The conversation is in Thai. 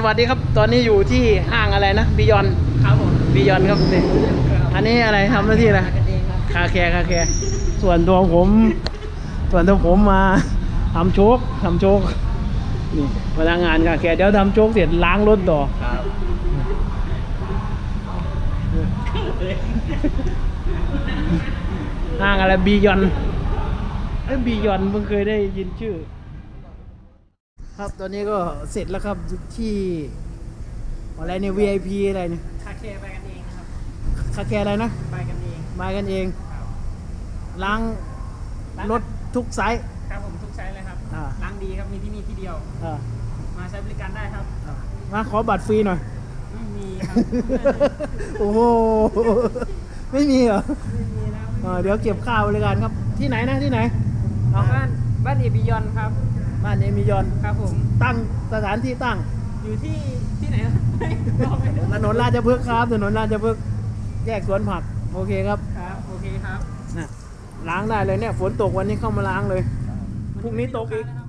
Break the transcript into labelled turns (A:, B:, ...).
A: สวัสดีครับ ตอนนี้อยู่ที่ห้างอะไรนะบิยอน
B: ครับผม
A: บิยอนครับนี่อันนี้อะไรทำหน้าที่อะไร
B: กันเองครับ
A: คาแคร์คาแคร์ส่วนตัวผม ส่วนตัวผมมาทำโชคทำโชคนี่พนักงานคาแคร์เดี๋ยวทำโชคเสร็จล้างรถต่อ
B: ครับ
A: ห้างอะไรบียอนไอ้บียอนเพิ่งเคยได้ยินชื่อ ครับตอนนี้ก็เสร็จแล้วครับที่อะไรเนี่ย VIP อะไรเนี่ย
B: คาเคไปกันเองครับ
A: คาแคร์อะไรนะ
B: ไปกันเอง
A: มากันเอง
B: ครับ
A: ล้างรถทุกไซส์
B: ครับผมทุกไซส์เลยครับ
A: อ่า
B: ล้างดีครับมีที่นี่ที่เดียว
A: อ่า
B: มาใช้บริการได้ครับ
A: อ่ามาขอบัตรฟรีหน่อย
B: ไม่มีครับ
A: โอ้โห ไม่มีเหรอ
B: ไม่มีแล้ว
A: เออเดี๋ยวเก็บข้าวบริการครับที่ไหนนะที่ไหน
B: บ้านบ้านเอบิยอนครับ
A: บ้านเอมิยอน
B: ครับผม
A: ตั้งสถานที่ตั้ง
B: อยู่ที่ที่ไหนนะไม่บอกไม่ได้
A: ถนนราชพฤกษ์ครับ ถนนราชพฤกษ์แยกสวนผัก โอเคครับ
B: ครับ โอเคครับ
A: นะล้างได้เลยเนี่ย ฝนตกวันนี้เข้ามาล้างเลยพรุ่งนี้ตกอีก
B: นะครับ